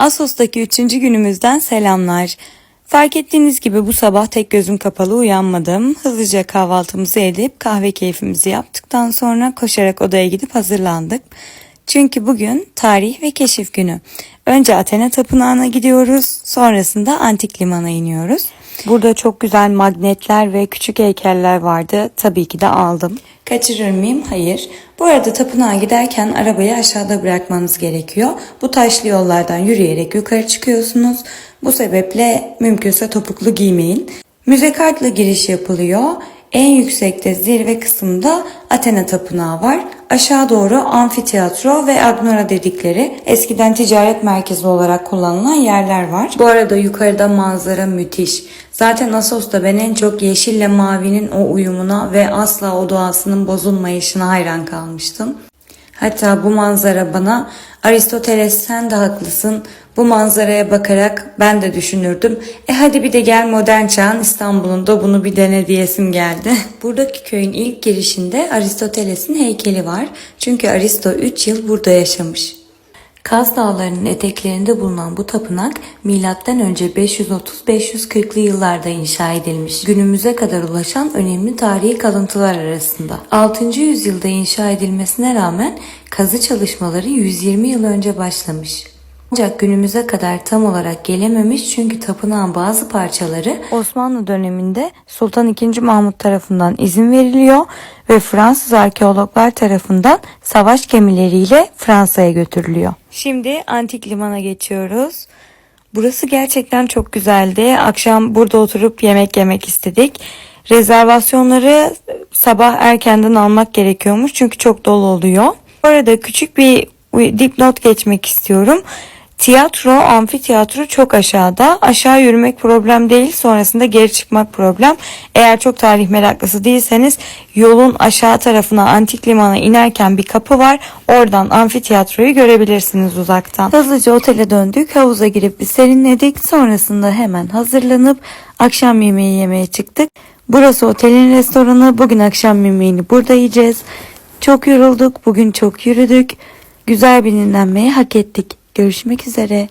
Asos'taki üçüncü günümüzden selamlar. Fark ettiğiniz gibi bu sabah tek gözüm kapalı uyanmadım. Hızlıca kahvaltımızı edip kahve keyfimizi yaptıktan sonra koşarak odaya gidip hazırlandık. Çünkü bugün tarih ve keşif günü. Önce Athena Tapınağı'na gidiyoruz, sonrasında Antik Liman'a iniyoruz. Burada çok güzel magnetler ve küçük heykeller vardı. Tabii ki de aldım. Kaçırır mıyım? Hayır. Bu arada tapınağa giderken arabayı aşağıda bırakmanız gerekiyor. Bu taşlı yollardan yürüyerek yukarı çıkıyorsunuz. Bu sebeple mümkünse topuklu giymeyin. Müze kartla giriş yapılıyor. En yüksekte zirve kısımda Athena Tapınağı var. Aşağı doğru amfiteyatro ve Agnora dedikleri eskiden ticaret merkezi olarak kullanılan yerler var. Bu arada yukarıda manzara müthiş. Zaten Asos'ta ben en çok yeşille mavinin o uyumuna ve asla o doğasının bozulmayışına hayran kalmıştım. Hatta bu manzara bana Aristoteles sen de haklısın. Bu manzaraya bakarak ben de düşünürdüm. E hadi bir de gel modern çağın İstanbul'un da bunu bir dene diyesim geldi. Buradaki köyün ilk girişinde Aristoteles'in heykeli var. Çünkü Aristo 3 yıl burada yaşamış. Kaz Dağları'nın eteklerinde bulunan bu tapınak M.Ö. 530-540'lı yıllarda inşa edilmiş. Günümüze kadar ulaşan önemli tarihi kalıntılar arasında. 6. yüzyılda inşa edilmesine rağmen kazı çalışmaları 120 yıl önce başlamış. Ancak günümüze kadar tam olarak gelememiş çünkü tapınağın bazı parçaları Osmanlı döneminde Sultan II. Mahmut tarafından izin veriliyor ve Fransız arkeologlar tarafından savaş gemileriyle Fransa'ya götürülüyor. Şimdi antik limana geçiyoruz. Burası gerçekten çok güzeldi. Akşam burada oturup yemek yemek istedik. Rezervasyonları sabah erkenden almak gerekiyormuş çünkü çok dolu oluyor. Bu arada küçük bir dipnot geçmek istiyorum. Tiyatro, amfiteyatro çok aşağıda. Aşağı yürümek problem değil, sonrasında geri çıkmak problem. Eğer çok tarih meraklısı değilseniz yolun aşağı tarafına antik limana inerken bir kapı var. Oradan amfiteyatroyu görebilirsiniz uzaktan. Hızlıca otele döndük, havuza girip bir serinledik. Sonrasında hemen hazırlanıp akşam yemeği yemeye çıktık. Burası otelin restoranı. Bugün akşam yemeğini burada yiyeceğiz. Çok yorulduk, bugün çok yürüdük. Güzel bir dinlenmeyi hak ettik. Görüşmek üzere.